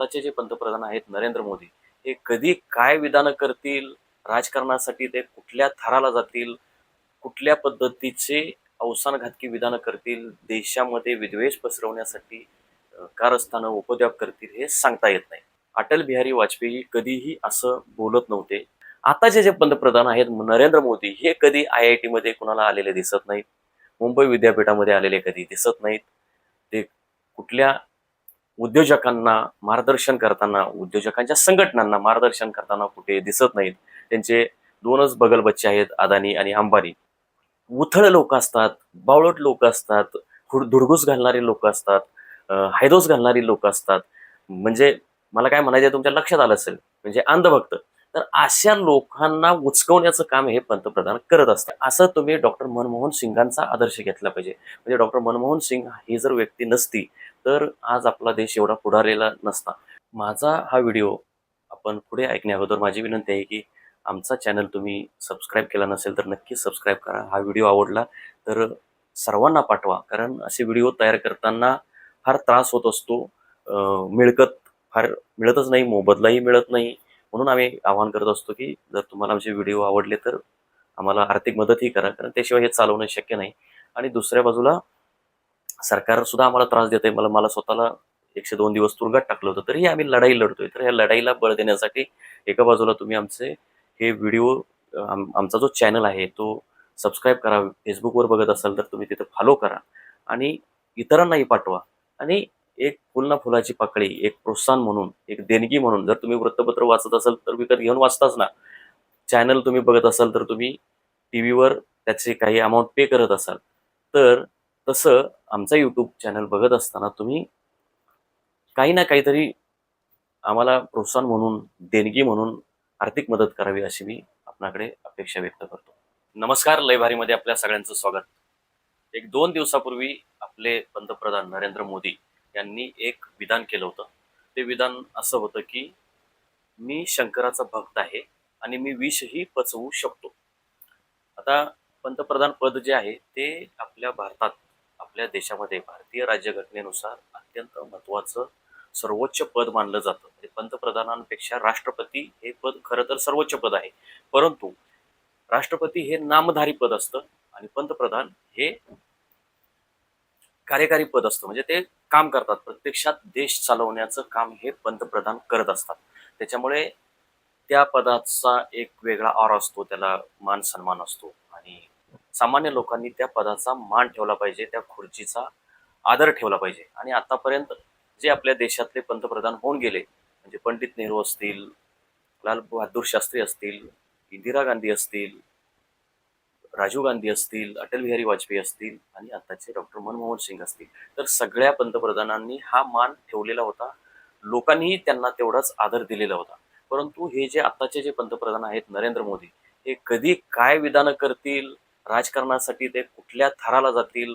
आताचे जे पंतप्रधान आहेत नरेंद्र मोदी हे कधी काय विधानं करतील राजकारणासाठी ते कुठल्या थराला जातील कुठल्या पद्धतीचे अवसानघातकी विधानं करतील देशामध्ये विद्वेष पसरवण्यासाठी कारस्थानं उपद्व्याप करतील हे सांगता येत नाही. अटल बिहारी वाजपेयी कधीही असं बोलत नव्हते. आताचे जे पंतप्रधान आहेत नरेंद्र मोदी हे कधी आय आय टीमध्ये कुणाला आलेले दिसत नाहीत. मुंबई विद्यापीठामध्ये आलेले कधी दिसत नाहीत. ते कुठल्या उद्योजकांना मार्गदर्शन करताना उद्योजकांच्या संघटनांना मार्गदर्शन करताना कुठे दिसत नाहीत. त्यांचे दोनच बगल बच्चे आहेत अदानी आणि अंबानी. उथळ लोक असतात बावळट लोक असतात हुड- धुडगूस घालणारी लोक असतात हायदोस घालणारी लोक असतात. म्हणजे मला काय म्हणायचं तुमच्या लक्षात आलं असेल. म्हणजे अंधभक्त. तर अशा लोकांना उचकवण्याचं काम हे पंतप्रधान करत असतात. असं तुम्ही डॉक्टर मनमोहन सिंगांचा आदर्श घेतला पाहिजे. म्हणजे डॉक्टर मनमोहन सिंग ही जर व्यक्ती नसती तर आज आपला देश एवढा पुढारलेला नसता. माझा हा व्हिडिओ आपण पुढे ऐकण्या अगोदर माझी विनंती आहे की आमचा चॅनल तुम्ही सबस्क्राईब केला नसेल तर नक्कीच सबस्क्राईब करा. हा व्हिडिओ आवडला तर सर्वांना पाठवा. कारण असे व्हिडिओ तयार करताना फार त्रास होत असतो. मिळकत फार मिळतच नाही मोबदलाही मिळत नाही. म्हणून आम्ही आवाहन करत असतो की जर तुम्हाला आमचे व्हिडिओ आवडले तर आम्हाला आर्थिक मदतही करा कारण त्याशिवाय हे चालवणं शक्य नाही. आणि दुसऱ्या बाजूला सरकार सुद्धा आम्हाला त्रास देत आहे मला मला स्वतःला एकशे दोन दिवस तुरुंगात टाकलं होतं तरीही आम्ही लढाई लढतोय. तर या लढाईला बळ देण्यासाठी एका बाजूला तुम्ही आमचे हे व्हिडिओ आम- आमचा जो चॅनल आहे तो सबस्क्राईब करा. फेसबुकवर बघत असाल तर तुम्ही तिथं फॉलो करा. आणि इतरांनाही पाठवा. आणि एक फुल ना फुलाची पाकळी एक प्रोत्साहन म्हणून एक देणगी म्हणून जर तुम्ही वृत्तपत्र वाचत असाल तर विकत घेऊन वाचताच ना. चॅनल तुम्ही बघत असाल तर तुम्ही टी व्हीवर त्याचे काही अमाऊंट पे करत असाल. तर तसं आमचा यूट्यूब चॅनल बघत असताना तुम्ही काही ना काहीतरी आम्हाला प्रोत्साहन म्हणून देणगी म्हणून आर्थिक मदत करावी अशी मी आपणाकडे अपेक्षा व्यक्त करतो. नमस्कार लयभारीमध्ये आपल्या सगळ्यांचं स्वागत. एक दोन दिवसापूर्वी आपले पंतप्रधान नरेंद्र मोदी यांनी एक विधान केलं होतं. ते विधान असं होतं की मी शंकराचा भक्त आहे आणि मी विषही पचवू शकतो. आता पंतप्रधान पद जे आहे ते आपल्या भारतात आपल्या देशामध्ये भारतीय राज्यघटनेनुसार अत्यंत महत्वाचं सर्वोच्च पद मानलं जातं. म्हणजे पंतप्रधानांपेक्षा राष्ट्रपती हे पद खरं तर सर्वोच्च पद आहे. परंतु राष्ट्रपती हे नामधारी पद असतं आणि पंतप्रधान हे कार्यकारी पद असतं. म्हणजे ते काम करतात. प्रत्यक्षात देश चालवण्याचं काम हे पंतप्रधान करत असतात. त्याच्यामुळे त्या पदाचा एक वेगळा ऑर असतो. त्याला मान सन्मान असतो. आणि सामान्य लोकांनी त्या पदाचा मान ठेवला पाहिजे. त्या खुर्चीचा आदर ठेवला पाहिजे. आणि आतापर्यंत जे आपल्या देशातले पंतप्रधान होऊन गेले म्हणजे पंडित नेहरू असतील लाल बहादूर शास्त्री असतील इंदिरा गांधी असतील राजीव गांधी असतील अटल बिहारी वाजपेयी असतील आणि आताचे डॉक्टर मनमोहन सिंग असतील. तर सगळ्या पंतप्रधानांनी हा मान ठेवलेला होता. लोकांनीही त्यांना तेवढाच आदर दिलेला होता. परंतु हे जे आताचे जे पंतप्रधान आहेत नरेंद्र मोदी हे कधी काय विधानं करतील राजकारणासाठी ते कुठल्या थराला जातील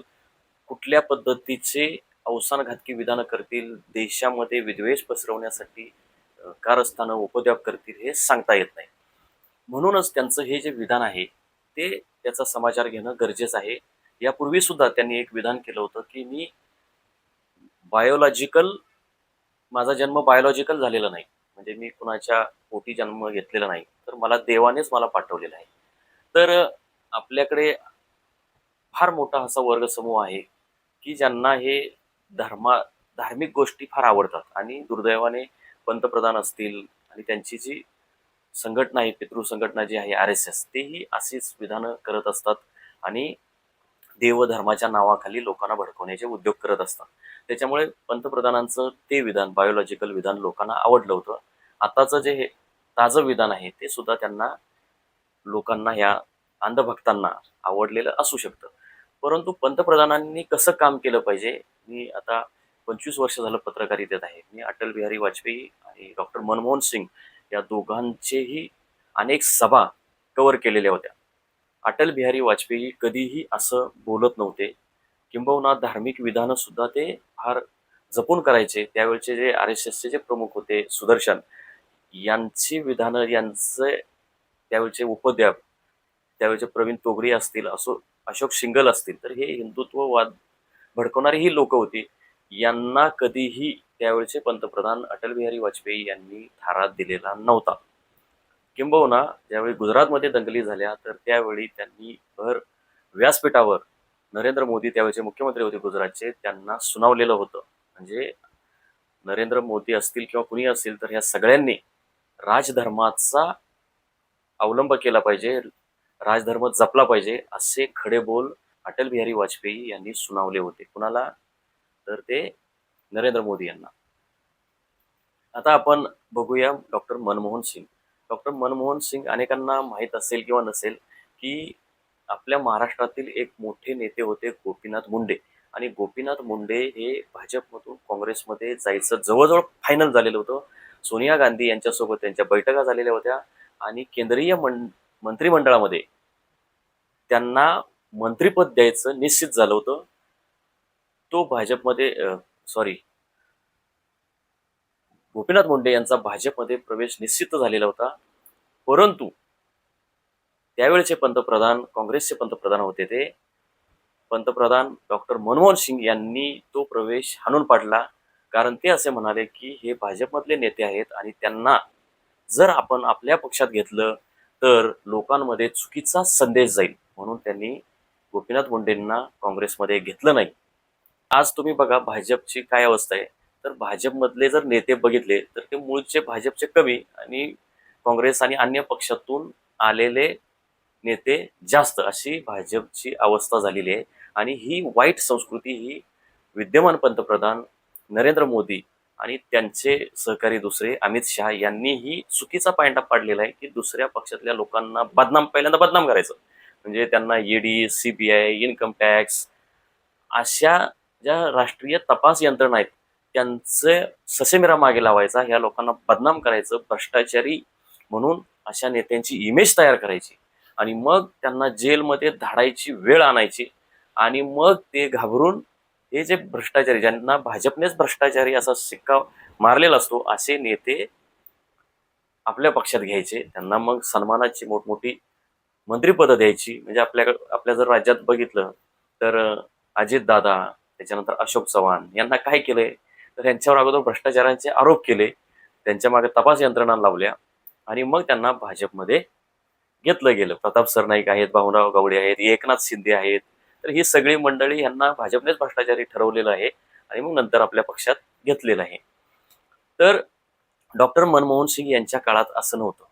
कुठल्या पद्धतीचे अवसानघातकी विधानं करतील देशामध्ये विद्वेष पसरवण्यासाठी कारस्थानं उपद्व्याप करतील हे सांगता येत नाही. म्हणूनच त्यांचं हे जे विधान आहे ते त्याचा समाचार घेणं गरजेचं आहे. यापूर्वी सुद्धा त्यांनी एक विधान केलं होतं की मी बायोलॉजिकल माझा जन्म बायोलॉजिकल झालेला नाही. म्हणजे मी कुणाच्या पोटी जन्म घेतलेला नाही. तर मला देवानेच मला पाठवलेला आहे. तर आपल्याकडे फार मोठा असा वर्गसमूह आहे की ज्यांना हे धर्मा धार्मिक गोष्टी फार आवडतात. आणि दुर्दैवाने पंतप्रधान असतील आणि त्यांची जी संघटना आहे पितृ संघटना जी आहे आर एस एस तेही अशीच विधानं करत असतात आणि देवधर्माच्या नावाखाली लोकांना भडकवण्याचे उद्योग करत असतात. त्याच्यामुळे पंतप्रधानांचं ते विधान बायोलॉजिकल विधान लोकांना आवडलं होतं. आताचं जे हे ताजं विधान आहे ते सुद्धा त्यांना लोकांना ह्या अंधभक्तांना आवडलेलं असू शकतं. परंतु पंतप्रधानांनी कसं काम केलं पाहिजे? मी आता पंचवीस वर्ष झालं पत्रकारितेत आहे. मी अटल बिहारी वाजपेयी आणि डॉक्टर मनमोहन सिंग या दोघांचेही अनेक सभा कव्हर केलेल्या होत्या. अटल बिहारी वाजपेयी कधीही असं बोलत नव्हते. किंबहुना धार्मिक विधानं सुद्धा ते फार जपून करायचे. त्यावेळचे जे आर एस एसचे जे प्रमुख होते सुदर्शन यांची विधानं यांचे त्यावेळचे उपद्व्याप त्यावेळचे प्रवीण तोगरी असतील असो अशोक शिंगल असतील तर हे हिंदुत्ववाद भडकवणारी ही लोक होती. यांना कधीही त्यावेळचे पंतप्रधान अटल बिहारी वाजपेयी यांनी थारा दिलेला नव्हता. किंबहुना ज्यावेळी गुजरातमध्ये दंगली झाल्या तर त्यावेळी त्यांनी भर व्यासपीठावर नरेंद्र मोदी त्यावेळेचे मुख्यमंत्री होते गुजरातचे त्यांना सुनावलेलं होतं. म्हणजे नरेंद्र मोदी असतील किंवा कुणी असतील तर ह्या सगळ्यांनी राजधर्माचा अवलंब केला पाहिजे राजधर्म जपला पाहिजे असे खडे बोल अटल बिहारी वाजपेयी यांनी सुनावले होते. कुणाला? तर ते नरेंद्र मोदी यांना. आता आपण बघूया डॉक्टर मनमोहन सिंग. डॉक्टर मनमोहन सिंग अनेकांना माहीत असेल किंवा नसेल की आपल्या महाराष्ट्रातील एक मोठे नेते होते गोपीनाथ मुंडे. आणि गोपीनाथ मुंडे हे भाजपमधून काँग्रेसमध्ये जायचं जवळजवळ फायनल झालेलं होतं. सोनिया गांधी यांच्यासोबत त्यांच्या बैठका झालेल्या होत्या. आणि केंद्रीय मं मंत्रिमंडळामध्ये त्यांना मंत्रिपद द्यायचं निश्चित झालं होतं. तो भाजपमध्ये सॉरी गोपीनाथ मुंडे यांचा भाजपमध्ये प्रवेश निश्चित झालेला होता. परंतु त्यावेळचे पंतप्रधान काँग्रेसचे पंतप्रधान होते ते. पंतप्रधान डॉक्टर मनमोहन सिंग यांनी तो प्रवेश हाणून पाडला. कारण ते असे म्हणाले की हे भाजपमधले नेते आहेत आणि त्यांना जर आपण आपल्या पक्षात घेतलं तर लोकांमध्ये चुकीचा संदेश जाईल. म्हणून त्यांनी गोपीनाथ मुंडेंना काँग्रेसमध्ये घेतलं नाही. आज तुम्ही बघा भाजपची काय अवस्था आहे. तर भाजपमधले जर नेते बघितले तर ते मूळचे भाजपचे कमी आणि काँग्रेस आणि अन्य पक्षातून आलेले नेते जास्त अशी भाजपची अवस्था झालेली आहे. आणि ही वाईट संस्कृती ही विद्यमान पंतप्रधान नरेंद्र मोदी आणि त्यांचे सहकारी दुसरे अमित शहा यांनीही चुकीचा पायंडा पाडलेला आहे की दुसऱ्या पक्षातल्या लोकांना बदनाम पहिल्यांदा बदनाम करायचं. म्हणजे त्यांना ईडी सीबीआय इन्कम टॅक्स अशा ज्या राष्ट्रीय तपास यंत्रणा आहेत त्यांचे ससेमिरा मागे लावायचा ह्या लोकांना बदनाम करायचं भ्रष्टाचारी म्हणून अशा नेत्यांची इमेज तयार करायची. आणि मग त्यांना जेलमध्ये धाडायची वेळ आणायची आणि मग ते घाबरून हे जे भ्रष्टाचारी ज्यांना भाजपनेच भ्रष्टाचारी असा शिक्का मारलेला असतो असे नेते आपल्या पक्षात घ्यायचे. त्यांना मग सन्मानाची मोठमोठी मंत्रिपदं द्यायची. म्हणजे आपल्याकडे आपल्या जर राज्यात बघितलं तर अजित दादा त्याच्यानंतर अशोक चव्हाण यांना काय केलंय तर यांच्यावर अगोदर भ्रष्टाचारांचे आरोप केले. त्यांच्या मागे तपास यंत्रणा लावल्या आणि मग त्यांना भाजपमध्ये घेतलं गेलं. प्रताप सरनाईक आहेत भाऊराव गवडे आहेत एकनाथ शिंदे आहेत. तर ही सगळी मंडळी यांना भाजपनेच भ्रष्टाचारी ठरवलेलं आहे आणि मग नंतर आपल्या पक्षात घेतलेलं आहे. तर डॉक्टर मनमोहन सिंग यांच्या काळात असं नव्हतं.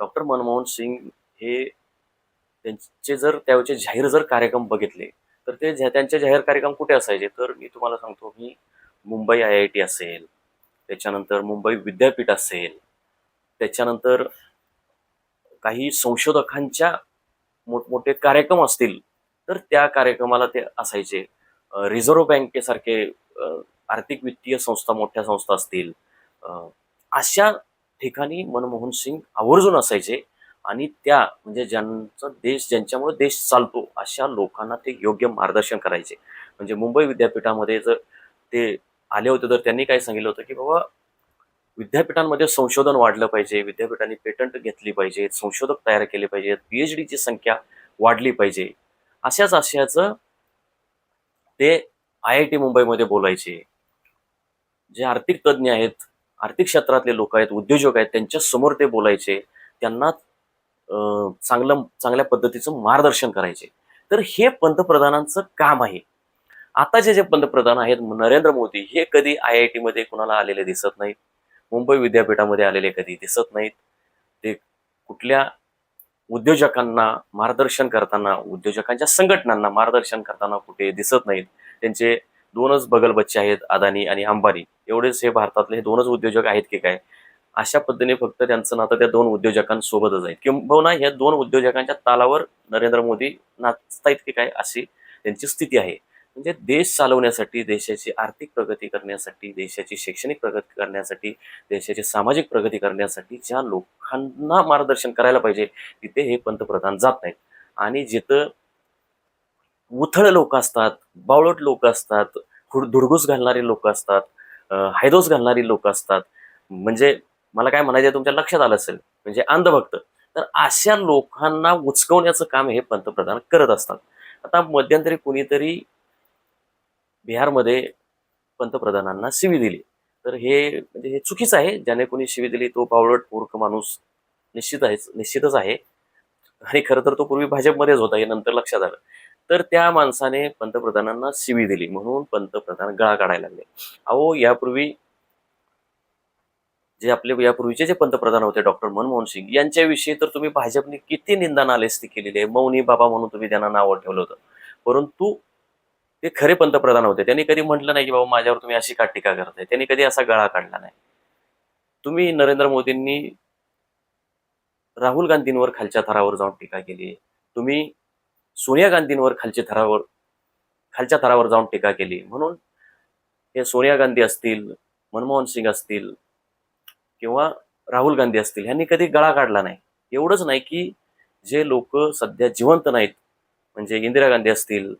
डॉक्टर मनमोहन सिंग हे त्यांचे जर त्यावेळचे जाहीर जर कार्यक्रम बघितले तर ते त्यांचे जाहीर कार्यक्रम कुठे असायचे? तर मी तुम्हाला सांगतो की मुंबई आय आय टी असेल त्याच्यानंतर मुंबई विद्यापीठ असेल त्याच्यानंतर काही संशोधकांच्या मोठमोठे कार्यक्रम असतील तर त्या कार्यक्रमाला ते असायचे. रिझर्व्ह बँकेसारखे आर्थिक वित्तीय संस्था मोठ्या संस्था असतील. अशा ठिकाणी मनमोहन सिंग आवर्जून असायचे. आणि त्या म्हणजे ज्यांचा देश ज्यांच्यामुळे देश चालतो अशा लोकांना ते योग्य मार्गदर्शन करायचे. म्हणजे मुंबई विद्यापीठामध्ये जर ते आले होते तर त्यांनी काय सांगितलं होतं की बाबा विद्यापीठांमध्ये संशोधन वाढलं पाहिजे विद्यापीठांनी पेटंट घेतली पाहिजेत संशोधक तयार केले पाहिजेत पीएच डीची संख्या वाढली पाहिजे. अशाच आशयाचं ते आय आय टी मुंबईमध्ये बोलायचे. जे आर्थिक तज्ज्ञ आहेत आर्थिक क्षेत्रातले लोक आहेत उद्योजक आहेत त्यांच्यासमोर ते बोलायचे. त्यांना चांगलं चांगल्या पद्धतीचं मार्गदर्शन करायचे. तर हे पंतप्रधानांचं काम आहे. आताचे जे पंतप्रधान आहेत नरेंद्र मोदी हे कधी आय आय टीमध्ये कुणाला आलेले दिसत नाहीत? मुंबई विद्यापीठामध्ये आलेले कधी दिसत नाहीत? ते कुठल्या उद्योजकांना मार्गदर्शन करताना उद्योजकांच्या संघटनांना मार्गदर्शन करताना कुठे दिसत नाहीत? त्यांचे दोनच बगल बच्चे आहेत अदानी आणि अंबानी. एवढेच हे भारतातले हे दोनच उद्योजक आहेत की काय? अशा पद्धतीने फक्त त्यांचं नातं त्या दोन उद्योजकांसोबतच आहे. किंबहुना ह्या दोन उद्योजकांच्या तालावर नरेंद्र मोदी नाचतायत की काय अशी त्यांची स्थिती आहे. म्हणजे देश चालवण्यासाठी देशाची आर्थिक प्रगती करण्यासाठी देशाची शैक्षणिक प्रगती करण्यासाठी देशाची सामाजिक प्रगती करण्यासाठी ज्या लोकांना मार्गदर्शन करायला पाहिजे तिथे हे पंतप्रधान जात नाहीत. आणि जिथं उथळ लोक असतात बावळट लोक असतात हुड- धुडगूस घालणारी लोक असतात हायदोस घालणारी लोक असतात म्हणजे मला काय म्हणायचं तुमच्या लक्षात आलं असेल म्हणजे अंधभक्त. तर अशा लोकांना उचकवण्याचं काम हे पंतप्रधान करत असतात. आता मध्यंतरी कुणीतरी बिहारमध्ये पंतप्रधानांना शिवी दिली. तर हे म्हणजे हे चुकीचं आहे. ज्याने कोणी शिवी दिली तो पावलट मूर्ख माणूस निश्चित आहे निश्चितच आहे. आणि खरं तर तो पूर्वी भाजपमध्येच होता हे नंतर लक्षात आलं. तर त्या माणसाने पंतप्रधानांना शिवी दिली. म्हणून पंतप्रधान गळा काढायला लागले. अहो यापूर्वी जे आपले यापूर्वीचे जे पंतप्रधान होते डॉक्टर मनमोहन सिंग यांच्याविषयी तर तुम्ही भाजपने किती निंदा नालेस्ती केलेली आहे? मौनी बाबा म्हणून तुम्ही त्यांना नाव ठेवलं होतं. परंतु ते खरे पंतप्रधान होते. त्यांनी कधी म्हटलं नाही की बाबा माझ्यावर तुम्ही अशी का टीका करताय? त्यांनी कधी असा गळा काढला नाही. तुम्ही नरेंद्र मोदींनी राहुल गांधींवर खालच्या थरावर जाऊन टीका केली तुम्ही सोनिया गांधींवर खालच्या थरावर खालच्या थरावर जाऊन टीका केली म्हणून हे सोनिया गांधी असतील मनमोहन सिंग असतील किंवा राहुल गांधी असतील ह्यांनी कधी गळा काढला नाही. एवढंच नाही की जे लोक सध्या जिवंत नाहीत म्हणजे इंदिरा गांधी असतील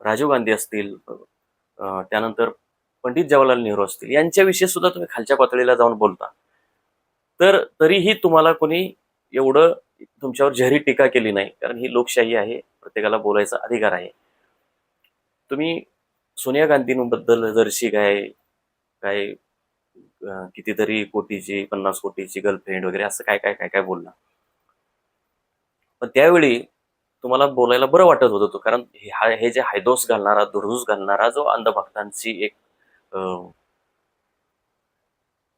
राजीव गांधी असतील त्यानंतर पंडित जवाहरलाल नेहरू असतील यांच्याविषयी सुद्धा तुम्ही खालच्या पातळीला जाऊन बोलता. तर तरीही तुम्हाला कोणी एवढं तुमच्यावर जहरी टीका केली नाही कारण ही लोकशाही आहे प्रत्येकाला बोलायचा अधिकार आहे. तुम्ही सोनिया गांधींबद्दल जरशी काय काय कितीतरी कोटीची पन्नास कोटीची गर्लफ्रेंड वगैरे असं काय काय काय काय बोलला पण त्यावेळी तुम्हाला बोलायला बरं वाटत होतं तो कारण हे हा- हे जे हायदोस घालणारा दुर्दूस घालणारा जो अंधभक्तांची एक अं,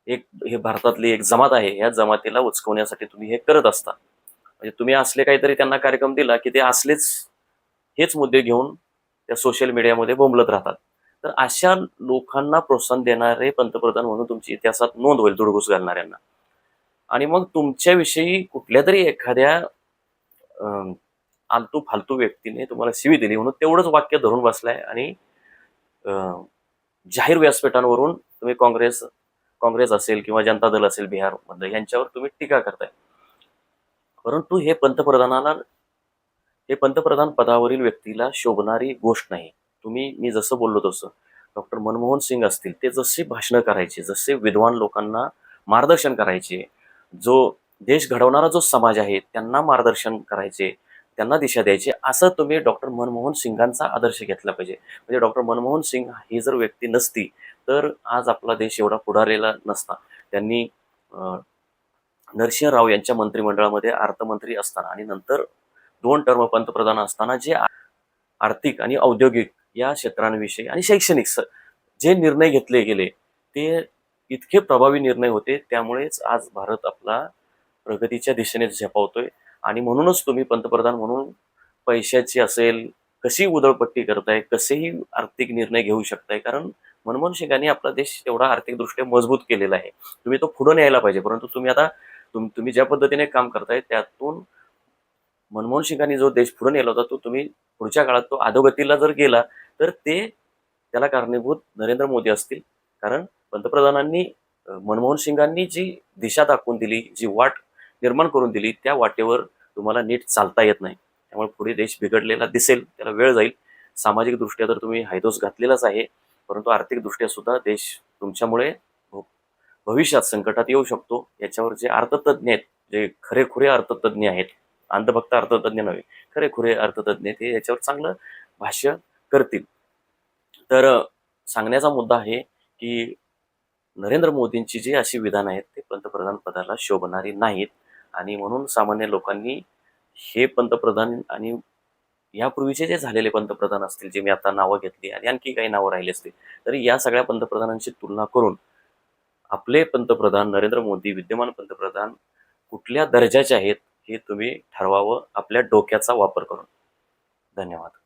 एक हे भारतातली एक जमात आहे या जमातीला उचकवण्यासाठी तुम्ही हे करत असता. म्हणजे तुम्ही असले काहीतरी त्यांना कार्यक्रम दिला की ते असलेच हेच मुद्दे घेऊन त्या सोशल मीडियामध्ये बोंबलत राहतात. तर अशा लोकांना प्रोत्साहन देणारे पंतप्रधान म्हणून तुमची इतिहासात नोंद होईल दुडघुस घालणाऱ्यांना. आणि मग तुमच्याविषयी कुठल्या तरी एखाद्या अं, आलतू फालतू व्यक्तीने तुम्हाला शिवी दिली म्हणून तेवढंच वाक्य धरून बसलाय आणि अं, जाहीर व्यासपीठांवरून तुम्ही काँग्रेस काँग्रेस असेल किंवा जनता दल असेल बिहारमध्ये यांच्यावर तुम्ही टीका करताय. परंतु हे पंतप्रधानाला हे पंतप्रधान पदावरील व्यक्तीला शोभणारी गोष्ट नाही. तुम्ही मी जसं बोललो तसं. डॉक्टर मनमोहन सिंग असतील ते जसे भाषणं करायचे जसे विद्वान लोकांना मार्गदर्शन करायचे जो देश घडवणारा जो समाज आहे त्यांना मार्गदर्शन करायचे त्यांना दिशा द्यायची असं तुम्ही डॉक्टर मनमोहन सिंगांचा आदर्श घेतला पाहिजे. म्हणजे डॉक्टर मनमोहन सिंग ही जर व्यक्ती नसती तर आज आपला देश एवढा पुढारलेला नसता. त्यांनी नरसिंह राव यांच्या मंत्रिमंडळामध्ये अर्थमंत्री असताना आणि नंतर दोन टर्म पंतप्रधान असताना जे आ- आर्थिक आणि औद्योगिक या क्षेत्रांविषयी आणि शैक्षणिक जे निर्णय घेतले गेले ते इतके प्रभावी निर्णय होते त्यामुळेच आज भारत आपला प्रगतीच्या दिशेने झेपावतोय. आणि म्हणूनच तुम्ही पंतप्रधान म्हणून पैशाची असेल कशी उधळपट्टी करताय कसेही आर्थिक निर्णय घेऊ शकताय कारण मनमोहन सिंगांनी आपला देश तेवढा आर्थिकदृष्ट्या मजबूत केलेला आहे. तुम्ही तो पुढे न्यायला पाहिजे परंतु तुम्ही आता तुम तुम्ही ज्या पद्धतीने काम करताय त्यातून मनमोहन सिंगांनी जो देश पुढे नेला होता तो तुम्ही पुढच्या काळात तो अधोगतीला जर गेला तर ते त्याला कारणीभूत नरेंद्र मोदी असतील. कारण पंतप्रधानांनी मनमोहन सिंगांनी जी दिशा दाखवून दिली जी वाट निर्माण करून दिली त्या वाटेवर तुम्हाला नीट चालता येत नाही. त्यामुळे पुढे देश बिघडलेला दिसेल त्याला वेळ जाईल. सामाजिकदृष्ट्या तर तुम्ही हायदोस घातलेलाच आहे परंतु आर्थिकदृष्ट्या सुद्धा देश तुमच्यामुळे भविष्यात संकटात येऊ शकतो. याच्यावर जे अर्थतज्ञ आहेत जे खरेखुरे अर्थतज्ञ आहेत अंधभक्त अर्थतज्ञ नव्हे खरेखुरे अर्थतज्ञ ते याच्यावर चांगलं भाष्य करतील. तर सांगण्याचा मुद्दा आहे की नरेंद्र मोदींची जी अशी विधानं आहेत ते पंतप्रधान पदाला शोभणारी नाहीत. आणि म्हणून सामान्य लोकांनी हे पंतप्रधान आणि यापूर्वीचे जे झालेले पंतप्रधान असतील जे मी आता नावं घेतली आणि आणखी काही नावं राहिली असतील तरी या सगळ्या पंतप्रधानांची तुलना करून आपले पंतप्रधान नरेंद्र मोदी विद्यमान पंतप्रधान कुठल्या दर्जाचे आहेत हे तुम्ही ठरवावं आपल्या डोक्याचा वापर करून. धन्यवाद.